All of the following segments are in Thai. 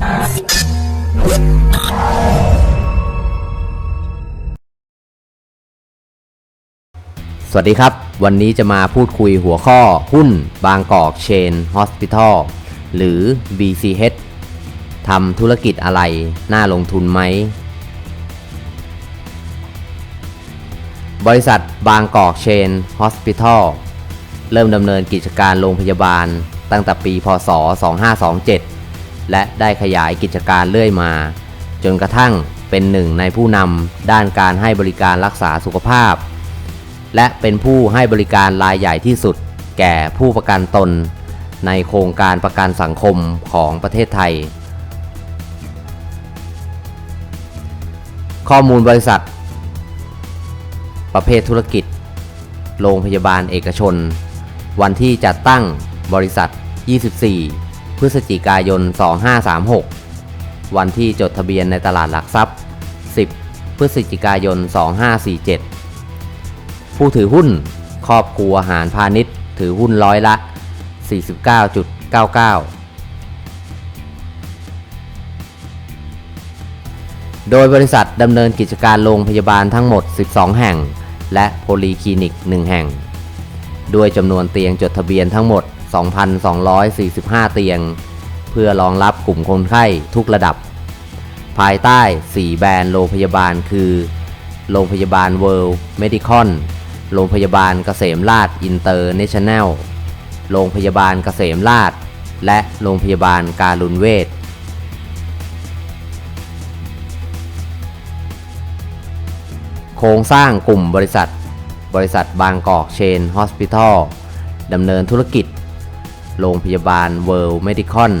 สวัสดีครับ วันนี้จะมาพูดคุยหัวข้อหุ้นบางกอกเชนฮอสพิทอลหรือ BCH ทำธุรกิจอะไร น่าลงทุนไหม บริษัทบางกอกเชนฮอสพิทอลเริ่มดำเนินกิจการโรงพยาบาลตั้งแต่ปี พศ 2527 และได้ขยายกิจการเรื่อยมา จนกระทั่งเป็นหนึ่งในผู้นำด้านการให้บริการรักษาสุขภาพ และเป็นผู้ให้บริการรายใหญ่ที่สุด แก่ผู้ประกันตน ในโครงการประกันสังคมของประเทศไทย ข้อมูลบริษัท ประเภทธุรกิจ โรงพยาบาลเอกชน วันที่จัดตั้งบริษัท 24 พฤศจิกายน 2536 วันที่จดทะเบียนในตลาดหลักทรัพย์ 10 พฤศจิกายน 2547 ผู้ถือหุ้น ครอบครัวหารพาณิชย์ ถือหุ้นร้อยละ 49.99 โดยบริษัทดำเนินกิจการโรงพยาบาลทั้งหมด 12 แห่ง และโพลีคลินิก 1 แห่ง ด้วยจำนวนเตียงจดทะเบียนทั้งหมด 2,245 เตียง เพื่อรองรับกลุ่มคนไข้ทุกระดับ ภายใต้ 4 แบรนด์โรงพยาบาลคือ โรงพยาบาลเวิลด์เมดิคอนโรงพยาบาลเกษมราชอินเตอร์เนชั่นแนล โรงพยาบาลเกษมราช และโรงพยาบาลการุณเวชโครงสร้างกลุ่มบริษัท บริษัทบางกอกเชนฮอสพิทอลดำเนินธุรกิจ โรงพยาบาลเวิลด์เมดิคอน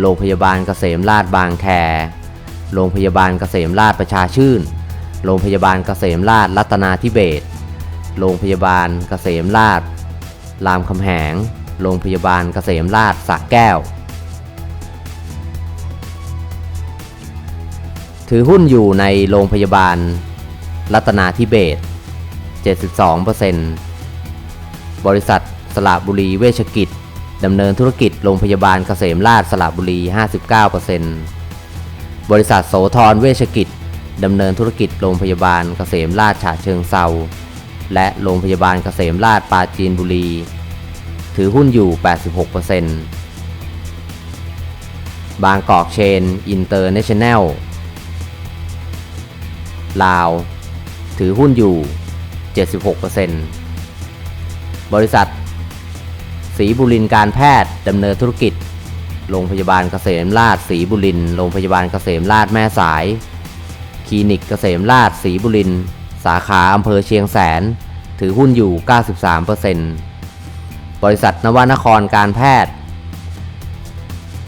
โรงพยาบาลเกษมราชบางแค โรงพยาบาลเกษมราชประชาชื่น โรงพยาบาลเกษมราชรัตนาธิเบศโรงพยาบาลเกษมราชรามคำแหง โรงพยาบาลเกษมราชสระแก้ว ถือหุ้นอยู่ในโรงพยาบาลรัตนาธิเบศ72%บริษัท สระบุรีเวชกิจดำเนินธุรกิจโรงพยาบาลเกษมราชสระบุรี 59%บริษัทโสธรเวชกิจดำเนินธุรกิจโรงพยาบาลเกษมราชฉะเชิงเซาและโรงพยาบาลเกษมราชปราจีนบุรี ถือหุ้นอยู่ 86%บางกอกเชน อินเตอร์เนชั่นแนล ลาว ถือหุ้นอยู่ 76%บริษัท ศรีบุรินการแพทย์ดำเนินธุรกิจ โรงพยาบาลเกษมราชศรีบุรินโรงพยาบาลเกษมราชแม่สาย คลินิกเกษมราชศรีบุรินสาขาอำเภอเชียงแสน ถือหุ้นอยู่ 93%บริษัทนวนครการแพทย์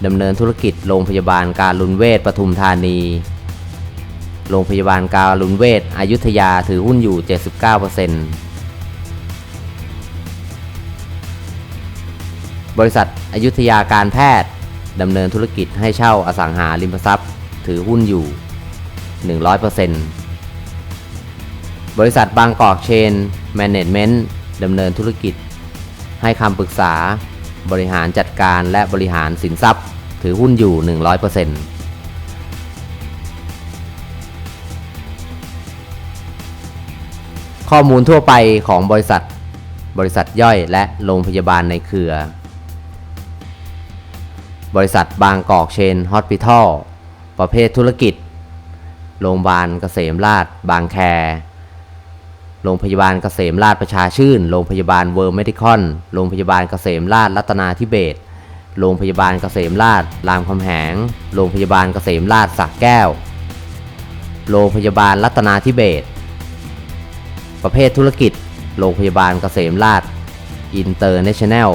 ดำเนินธุรกิจโรงพยาบาลการลุนเวชปทุมธานี โรงพยาบาลการุณเวชอยุธยาถือหุ้นอยู่ 79% บริษัทอยุธยาการแพทย์ดำเนินธุรกิจให้เช่าอสังหาริมทรัพย์ ถือหุ้นอยู่ 100%บริษัทบางกอกเชนแมネจเมนต์ดำเนินธุรกิจ ให้คำปรึกษา บริหารจัดการและบริหารสินทรัพย์ ถือหุ้นอยู่ 100%ข้อมูลทั่วไปของบริษัท บริษัทย่อยและโรงพยาบาลในเครือ บริษัทบางกอกเชนฮอสพิทอลประเภทธุรกิจ โรงพยาบาลเกษมราชบางแค โรงพยาบาลเกษมราชประชาชื่น โรงพยาบาลเวิร์มเมดิคอน โรงพยาบาลเกษมราชรัตนาธิเบศรโรงพยาบาลเกษมราชรามคำแหง โรงพยาบาลเกษมราชสระแก้ว โรงพยาบาลรัตนาธิเบศรประเภทธุรกิจ โรงพยาบาลเกษมราชอินเตอร์เนชั่นแนล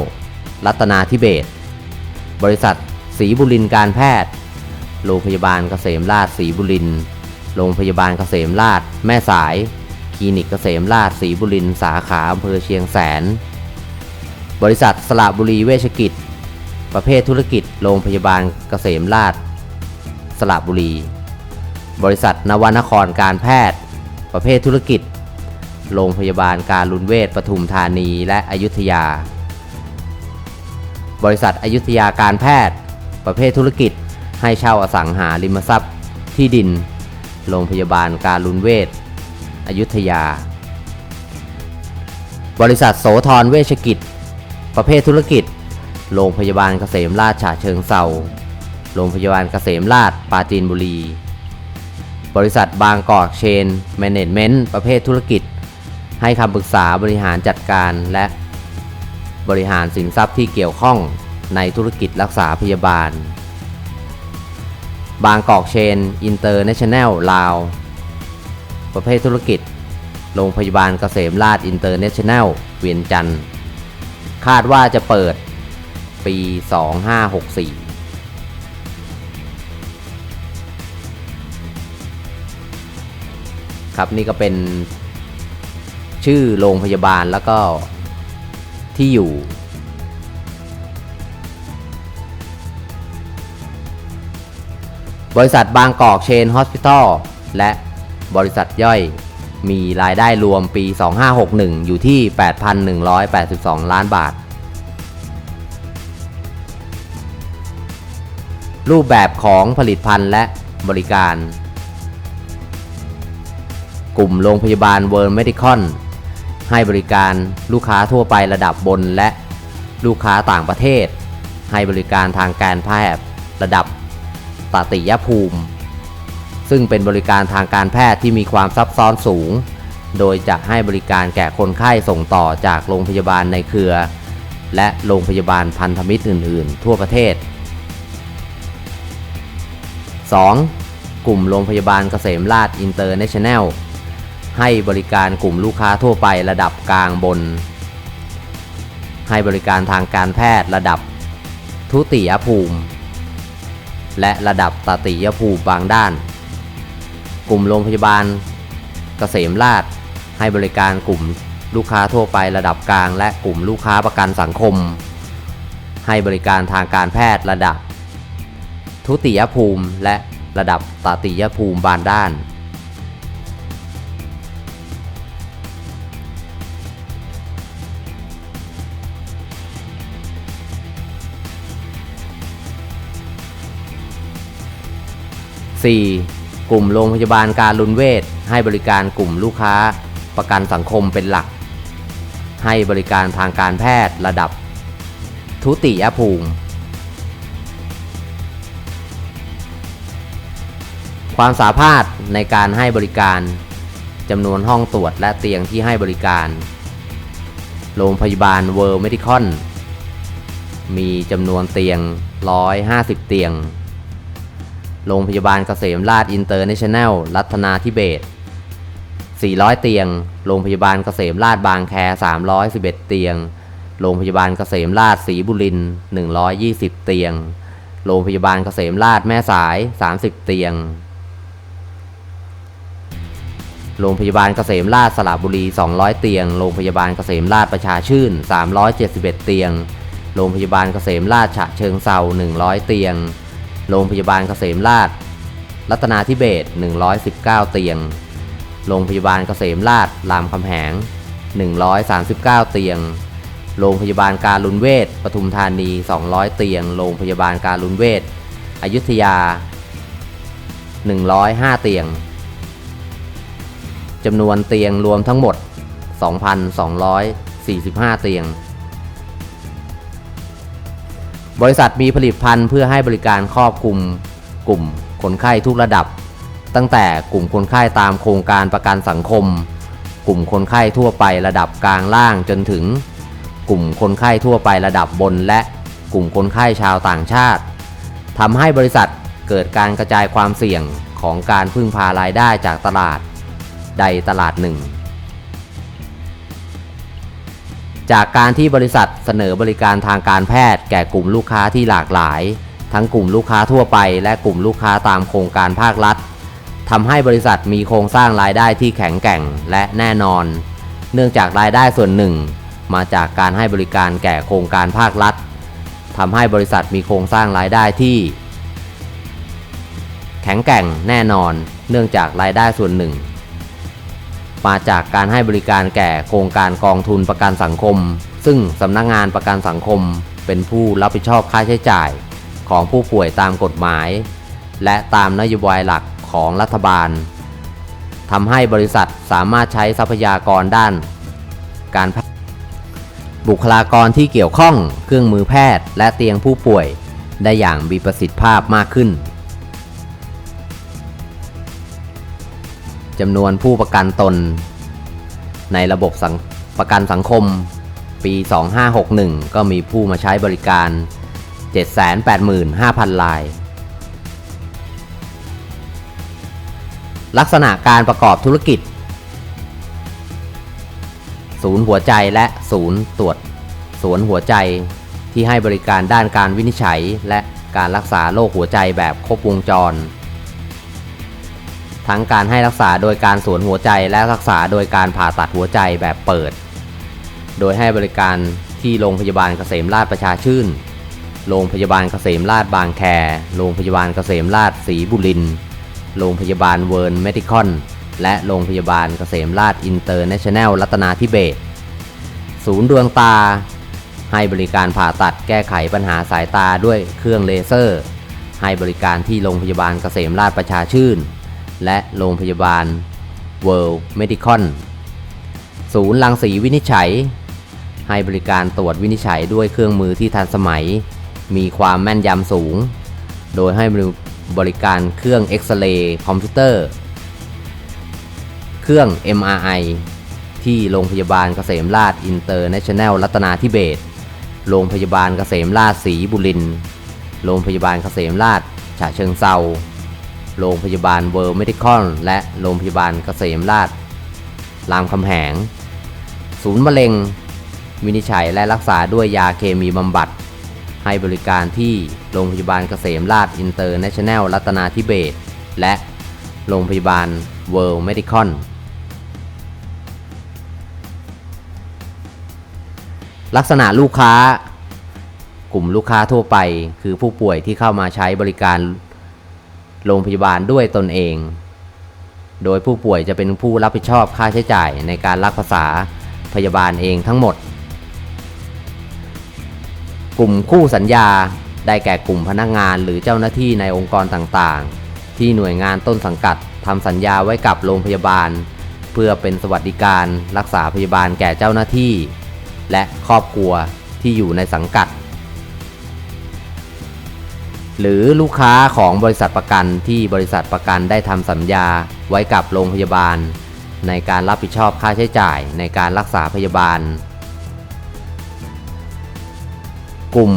รัตนาธิเบศร บริษัทศรีบุรินการแพทย์ โรงพยาบาลเกษมราชศรีบุริน โรงพยาบาลเกษมราชแม่สาย คลินิกเกษมราชศรีบุรินสาขาอำเภอเชียงแสน บริษัทสระบุรีเวชกิจ ประเภทธุรกิจ โรงพยาบาลเกษมราชสระบุรี บริษัทนวนครการแพทย์ ประเภทธุรกิจ โรงพยาบาลการลุนเวชปทุมธานีและอยุธยา บริษัทอยุธยาการแพทย์ ประเภทธุรกิจ ให้เช่าอสังหาริมทรัพย์ ที่ดิน โรงพยาบาลการลุนเวชอยุธยา บริษัทโสธรเวชกิจ ประเภทธุรกิจ โรงพยาบาลเกษมราชฉะเชิงเซาโรงพยาบาลเกษมราชปราจีนบุรี บริษัทบางกอกเชนแมネจเมนต์ประเภทธุรกิจ ให้คำปรึกษาบริหารจัดการและ บริหารสินทรัพย์ที่เกี่ยวข้องในธุรกิจรักษาพยาบาล บางกอกเชน อินเตอร์เนชั่นแนลลาว ประเภทธุรกิจ โรงพยาบาลเกษมราชอินเตอร์เนชั่นแนลเวียงจันทร์ คาดว่าจะเปิดปี 2564ครับนี่ก็เป็นชื่อโรงพยาบาลแล้วก็ ที่อยู่ บริษัทบางกอกเชนฮอสพิทอลและบริษัทย่อยมีรายได้รวมปี 2561 อยู่ที่ 8,182 ล้านบาท รูปแบบของผลิตภัณฑ์และบริการ กลุ่มโรงพยาบาลเวิร์ d เมดิคอน ให้บริการลูกค้าทั่วไประดับบนและลูกค้าต่างประเทศ ให้บริการทางการแพทย์ระดับตติยภูมิ ซึ่งเป็นบริการทางการแพทย์ที่มีความซับซ้อนสูง โดยจะให้บริการแก่คนไข้ส่งต่อจากโรงพยาบาลในเครือ และโรงพยาบาลพันธมิตรอื่น ๆ ทั่วประเทศ 2. กลุ่มโรงพยาบาลเกษมราชอินเตอร์เนชั่นแนล ให้บริการกลุ่มลูกค้าทั่วไประดับกลางบน ให้บริการทางการแพทย์ระดับทุติยภูมิ และระดับตติยภูมิบางด้าน กลุ่มโรงพยาบาลเกษมราชให้บริการกลุ่มลูกค้าทั่วไประดับกลาง และกลุ่มลูกค้าประกันสังคม ให้บริการทางการแพทย์ระดับ ทุติยภูมิและระดับตติยภูมิบานด้าน 4. กลุ่มโรงพยาบาลการลุนเวชให้บริการกลุ่มลูกค้าประกันสังคมเป็นหลัก ให้บริการทางการแพทย์ระดับ ทุติยภูมิ ความสามารถในการให้บริการจำนวนห้องตรวจและเตียงที่ให้บริการ โรงพยาบาลเวิร์ d เมดิคอนมีจำนวนเตียง 150 เตียง โรงพยาบาลเกษมราชอินเตอร์เนชั่นแนล รัตนาธิเบศ400 เตียง โรงพยาบาลเกษมราชบางแค 311 เตียง โรงพยาบาลเกษมราชศรีบุรินทร์120 เตียง โรงพยาบาลเกษมราชแม่สาย 30 เตียง โรงพยาบาลเกษมราชสระบุรี 200 เตียง โรงพยาบาลเกษมราชประชาชื่น 371 เตียง โรงพยาบาลเกษมราชฉะเชิงเซา100 เตียง โรงพยาบาลเกษมราช รัตนาธิเบศร119 เตียง โรงพยาบาลเกษมราชรามคำแหง 139 เตียง โรงพยาบาลการลุนเวชปทุมธานี 200 เตียง โรงพยาบาลการลุนเวชอยุธยา 105 เตียงจำนวนเตียงรวมทั้งหมด 2,245 เตียง บริษัทมีผลิตภัณฑ์เพื่อให้บริการครอบคลุมกลุ่มคนไข้ทุกระดับ ตั้งแต่กลุ่มคนไข้ตามโครงการประกันสังคม กลุ่มคนไข้ทั่วไประดับกลางล่างจนถึง กลุ่มคนไข้ทั่วไประดับบน และกลุ่มคนไข้ชาวต่างชาติทำให้บริษัทเกิดการกระจายความเสี่ยงของการพึ่งพารายได้จากตลาด ใดตลาดหนึ่ง จากการที่บริษัทเสนอบริการทางการแพทย์ แก่กลุ่มลูกค้าที่หลากหลาย ทั้งกลุ่มลูกค้าทั่วไป และกลุ่มลูกค้าตามโครงการภาครัฐทำให้บริษัทมีโครงสร้างรายได้ที่แข็งแกร่งและแน่นอน เนื่องจากรายได้ส่วนหนึ่ง มาจากการให้บริการแก่โครงการภาครัฐทำให้บริษัทมีโครงสร้างรายได้ที่ แข็งแกร่งแน่นอน เนื่องจากรายได้ส่วนหนึ่ง มาจากการให้บริการแก่โครงการกองทุนประกันสังคม ซึ่งสำนักงงานประกันสังคม เป็นผู้รับผิดชอบค่าใช้จ่าย ของผู้ป่วยตามกฎหมาย และตามนโยบายหลักของรัฐบาลทำให้บริษัทสามารถใช้ทรัพยากรด้าน การบุคลากรที่เกี่ยวข้องเครื่องมือแพทย์ และเตียงผู้ป่วยได้อย่างมีประสิทธิภาพมากขึ้น จำนวนผู้ประกันตน ในระบบสังประกันสังคมปี 2561 ก็มีผู้มาใช้บริการ 785,000 ราย ลักษณะการประกอบธุรกิจ ศูนย์หัวใจและศูนย์ตรวจสวนหัวใจที่ให้บริการด้านการวินิจฉัย และการรักษาโรคหัวใจแบบครบวงจร ทั้งการให้รักษาโดยการสวนหัวใจและรักษาโดยการผ่าตัดหัวใจแบบเปิด โดยให้บริการที่โรงพยาบาลเกษมราชประชาชื่น โรงพยาบาลเกษมราชบางแค โรงพยาบาลเกษมราชศรีบุรินทร์โรงพยาบาลเวิร์นเมดิคอนและโรงพยาบาลเกษมราชอินเตอร์เนชั่นแนลรัตนาธิเบศศูนย์ดวงตา ให้บริการผ่าตัดแก้ไขปัญหาสายตาด้วยเครื่องเลเซอร์ ให้บริการที่โรงพยาบาลเกษมราชประชาชื่น และโรงพยาบาล World Medicon ศูนย์รังสีวินิจฉัย ให้บริการตรวจวินิจฉัยด้วยเครื่องมือที่ทันสมัย มีความแม่นยำสูง โดยให้บริการเครื่องเอ็กซเรย์คอมพิวเตอร์ เครื่อง MRI ที่โรงพยาบาลเกษมราชอินเตอร์เนชั่นแนลรัตนาธิเบศโรงพยาบาลเกษมราชศรีบุรินทร์โรงพยาบาลเกษมราชฉะเชิงเซา โรงพยาบาลเวิร์ลเมดิคอลและโรงพยาบาลเกษมราชรามคำแหง ศูนย์มะเร็งวินิจฉัยและรักษาด้วยยาเคมีบำบัด ให้บริการที่โรงพยาบาลเกษมราชอินเตอร์เนชั่นแนลรัตนาธิเบศและโรงพยาบาลเวิร์ลเมดิคอลลักษณะลูกค้ากลุ่มลูกค้าทั่วไป คือผู้ป่วยที่เข้ามาใช้บริการ โรงพยาบาลด้วยตนเอง โดยผู้ป่วยจะเป็นผู้รับผิดชอบค่าใช้จ่ายในการรักษาพยาบาลเองทั้งหมด กลุ่มคู่สัญญาได้แก่กลุ่มพนักงานหรือเจ้าหน้าที่ในองค์กรต่างๆ ที่หน่วยงานต้นสังกัดทำสัญญาไว้กับโรงพยาบาล เพื่อเป็นสวัสดิการรักษาพยาบาลแก่เจ้าหน้าที่ และครอบครัวที่อยู่ในสังกัด หรือลูกค้าของบริษัทประกันที่บริษัทประกันได้ทำสัญญาไว้กับโรงพยาบาล ในการรับผิดชอบค่าใช้จ่ายในการรักษาพยาบาล กลุ่ม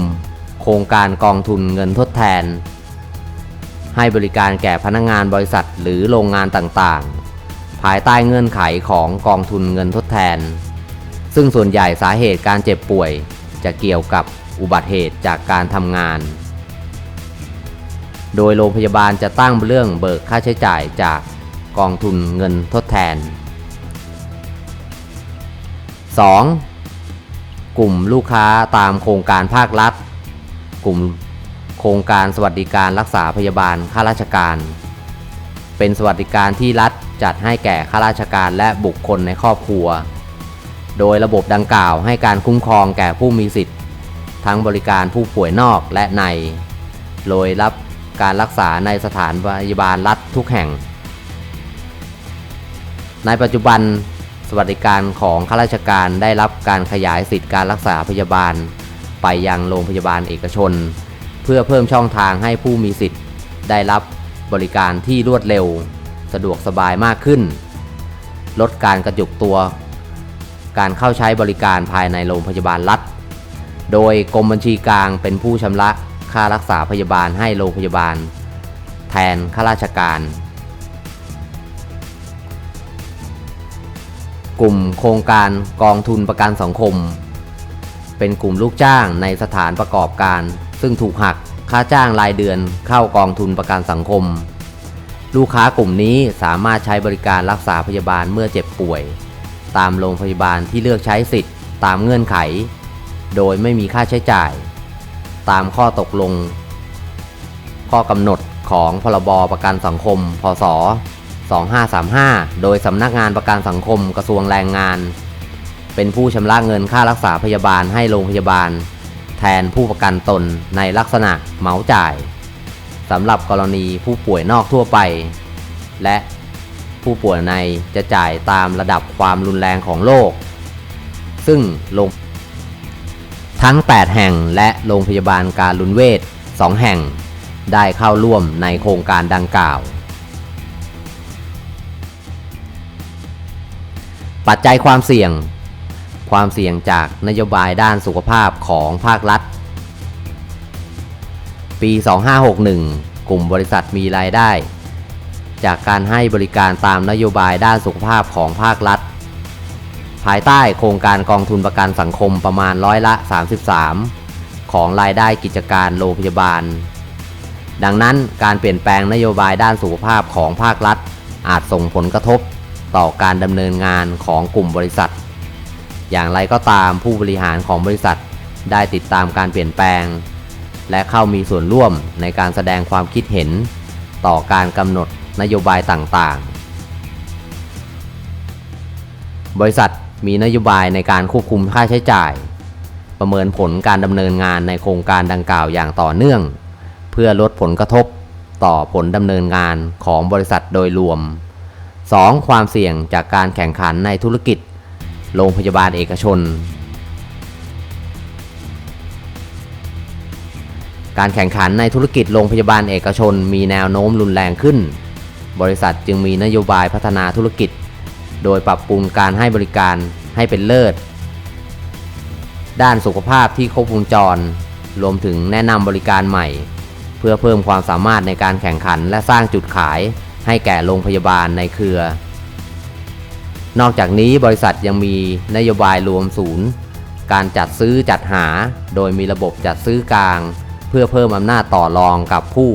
โครงการกองทุนเงินทดแทน ให้บริการแก่พนักงงานบริษัทหรือโรงงานต่างๆ ภายใต้เงื่อนไขของกองทุนเงินทดแทน ซึ่งส่วนใหญ่สาเหตุการเจ็บป่วย จะเกี่ยวกับอุบัติเหตุจากการทำงาน โดยโรงพยาบาลจะตั้งเรื่องเบิกค่าใช้จ่ายจากกองทุนเงินทดแทน 2. กลุ่มลูกค้าตามโครงการภาครัฐ กลุ่มโครงการสวัสดิการรักษาพยาบาลข้าราชการ เป็นสวัสดิการที่รัฐจัดให้แก่ข้าราชการและบุคคลในครอบครัว โดยระบบดังกล่าวให้การคุ้มครองแก่ผู้มีสิทธิ์ ทั้งบริการผู้ป่วยนอกและใน โดยรับ การรักษาในสถานพยาบาลรัฐทุกแห่ง ในปัจจุบันสวัสดิการของข้าราชการได้รับการขยายสิทธิการรักษาพยาบาล ไปยังโรงพยาบาลเอกชน เพื่อเพิ่มช่องทางให้ผู้มีสิทธิ์ ได้รับบริการที่รวดเร็ว สะดวกสบายมากขึ้น ลดการกระจุกตัว การเข้าใช้บริการภายในโรงพยาบาลรัฐ โดยกรมบัญชีกลางเป็นผู้ชำระ ค่ารักษาพยาบาลให้โรงพยาบาล แทนข้าราชการ กลุ่มโครงการกองทุนประกันสังคม เป็นกลุ่มลูกจ้างในสถานประกอบการ ซึ่งถูกหักค่าจ้างรายเดือนเข้ากองทุนประกันสังคม ลูกค้ากลุ่มนี้สามารถใช้บริการรักษาพยาบาลเมื่อเจ็บป่วย ตามโรงพยาบาลที่เลือกใช้สิทธิ์ ตามเงื่อนไข โดยไม่มีค่าใช้จ่าย ตามข้อตกลง ข้อกำหนดของพรบประกันสังคม พศ 2535 โดยสำนักงานประกันสังคมกระทรวงแรงงาน เป็นผู้ชำระเงินค่ารักษาพยาบาลให้โรงพยาบาลแแทนผู้ประกันตนในลักษณะเหมาจ่ายสำหรับกรณีผู้ป่วยนอกทั่วไป และผู้ป่วยในจะจ่ายตามระดับความรุนแรงของโรคซึ่งโรง ทั้ง 8 แห่งและโรงพยาบาลการลุนเวศ2แห่ง ได้เข้าร่วมในโครงการดังกล่าว ปัจจัยความเสี่ยง ความเสี่ยงจากนโยบายด้านสุขภาพของภาครัฐ ปี 2561 กลุ่มบริษัทมีรายได้ จากการให้บริการตามนโยบายด้านสุขภาพของภาครัฐ ภายใต้โครงการกองทุนประกันสังคมประมาณร้อยละ 33 ของรายได้กิจการโรงพยาบาล ดังนั้นการเปลี่ยนแปลงนโยบายด้านสุขภาพของภาครัฐ อาจส่งผลกระทบต่อการดำเนินงานของกลุ่มบริษัท อย่างไรก็ตามผู้บริหารของบริษัทได้ติดตามการเปลี่ยนแปลง และเข้ามีส่วนร่วมในการแสดงความคิดเห็น ต่อการกำหนดนโยบายต่างๆ บริษัท มีนโยบายในการควบคุมค่าใช้จ่าย ประเมินผลการดำเนินงานในโครงการดังกล่าวอย่างต่อเนื่อง เพื่อลดผลกระทบต่อผลดำเนินงานของบริษัทโดยรวม 2. ความเสี่ยงจากการแข่งขันในธุรกิจ โรงพยาบาลเอกชน การแข่งขันในธุรกิจโรงพยาบาลเอกชน มีแนวโน้มรุนแรงขึ้น บริษัทจึงมีนโยบายพัฒนาธุรกิจ โดยปรับปรุงการให้บริการให้เป็นเลิศ ด้านสุขภาพที่ครบวงจร รวมถึงแนะนำบริการใหม่ เพื่อเพิ่มความสามารถในการแข่งขันและสร้างจุดขายให้แก่โรงพยาบาลในเครือ นอกจากนี้บริษัทยังมีนโยบายรวมศูนย์ การจัดซื้อจัดหา โดยมีระบบจัดซื้อกลาง เพื่อเพิ่มอำนาจต่อรองกับผู้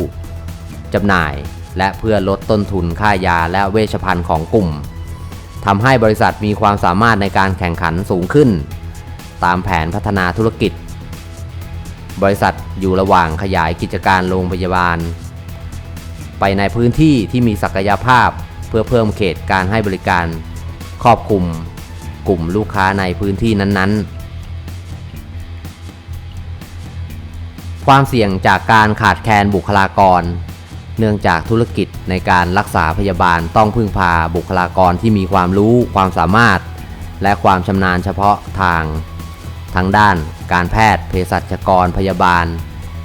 จำหน่าย และเพื่อลดต้นทุนค่ายาและเวชภัณฑ์ของกลุ่ม ทำให้บริษัทมีความสามารถในการแข่งขันสูงขึ้น ตามแผนพัฒนาธุรกิจ บริษัทอยู่ระหว่างขยายกิจการโรงพยาบาล ไปในพื้นที่ที่มีศักยภาพเพื่อเพิ่มเขตการให้บริการ ครอบคลุม กลุ่มลูกค้าในพื้นที่นั้นๆความเสี่ยงจากการขาดแคลนบุคลากร เนื่องจากธุรกิจในการรักษาพยาบาลต้องพึ่งพาบุคลากรที่มีความรู้ความสามารถ และความชำนาญเฉพาะทาง ทั้งด้านการแพทย์เภสัชกรพยาบาล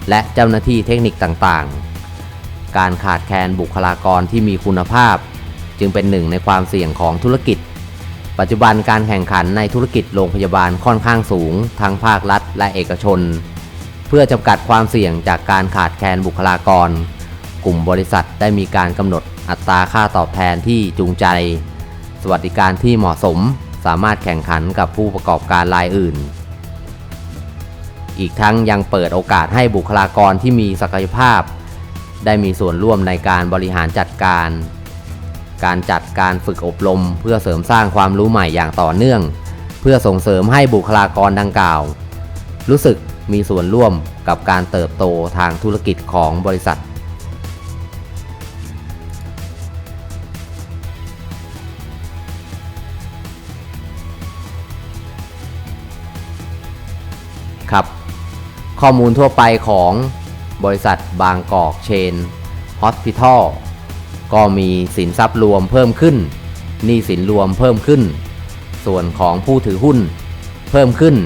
และเจ้าหน้าที่เทคนิคต่างๆ การขาดแคลนบุคลากรที่มีคุณภาพ จึงเป็นหนึ่งในความเสี่ยงของธุรกิจ ปัจจุบันการแข่งขันในธุรกิจโรงพยาบาลค่อนข้างสูง ทั้งภาครัฐและเอกชน เพื่อจำกัดความเสี่ยงจากการขาดแคลนบุคลากร กลุ่มบริษัทได้มีการกำหนดอัตราค่าตอบแทนที่จูงใจ สวัสดิการที่เหมาะสมสามารถแข่งขันกับผู้ประกอบการรายอื่น อีกทั้งยังเปิดโอกาสให้บุคลากรที่มีศักยภาพ ได้มีส่วนร่วมในการบริหารจัดการ การจัดการฝึกอบรม เพื่อเสริมสร้างความรู้ใหม่อย่างต่อเนื่อง เพื่อส่งเสริมให้บุคลากรดังกล่าว รู้สึกมีส่วนร่วมกับการเติบโตทางธุรกิจของบริษัท ข้อมูลทั่วไปของบริษัทบางกอกเชนฮอสพิทอลก็มีสินทรัพย์รวมเพิ่มขึ้นหนี้สินรวมเพิ่มขึ้น ส่วนของผู้ถือหุ้นเพิ่มขึ้น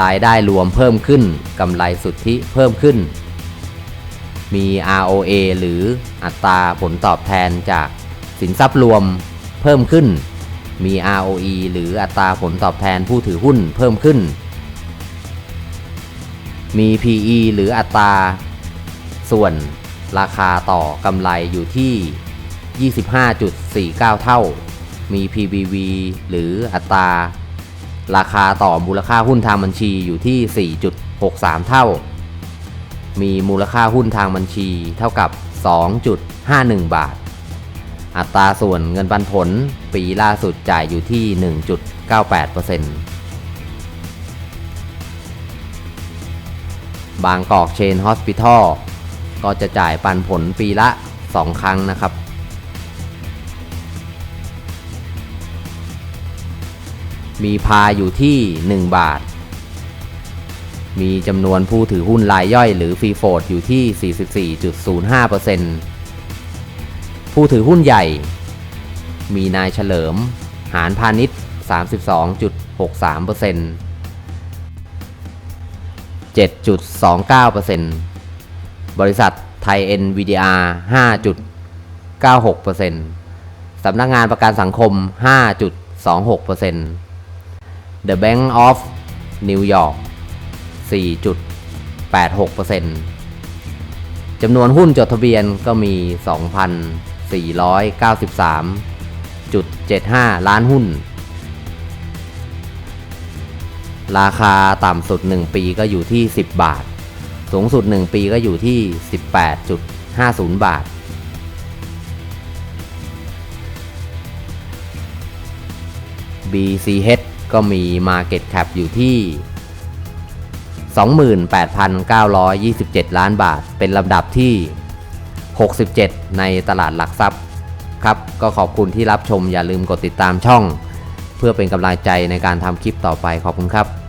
รายได้รวมเพิ่มขึ้นกำไรสุทธิเพิ่มขึ้น มี ROA หรืออัตราผลตอบแทนจากสินทรัพย์รวมเพิ่มขึ้น มี ROE หรืออัตราผลตอบแทนผู้ถือหุ้นเพิ่มขึ้น มี PE หรืออัตราส่วนราคาต่อกำไรอยู่ที่ 25.49 เท่า มี PBV หรืออัตราราคาต่อมูลค่าหุ้นทางบัญชีอยู่ที่ 4.63 เท่า มีมูลค่าหุ้นทางบัญชีเท่ากับ 2.51 บาท อัตราส่วนเงินปันผลปีล่าสุดจ่ายอยู่ที่ 1.98% บางกอกเชนฮอสพิทอลก็จะจ่ายปันผลปีละ 2 ครั้งนะครับ มีพาอยู่ที่ 1 บาท มีจำนวนผู้ถือหุ้นรายย่อยหรือฟรีโฟดอยู่ที่ 44.05%ผู้ถือหุ้นใหญ่ มีนายเฉลิม หานพาณิชย์ 32.63% 7.29%บริษัทไทย NVDR 5.96%สำนักงานประกันสังคม 5.26% The Bank of New York 4.86%จำนวนหุ้นจดทะเบียนก็มี 2,493.75 ล้านหุ้น ราคาต่ำสุด 1 ปีก็อยู่ที่ 10 บาท สูงสุด 1 ปีก็อยู่ที่ 18.50 บาท BCH ก็มี Market Cap อยู่ที่ 28,927 ล้านบาท เป็นลำดับที่ 67 ในตลาดหลักทรัพย์ครับ ก็ขอบคุณที่รับชมอย่าลืมกดติดตามช่อง เพื่อเป็นกำลังใจในการทำคลิปต่อไปขอบคุณครับ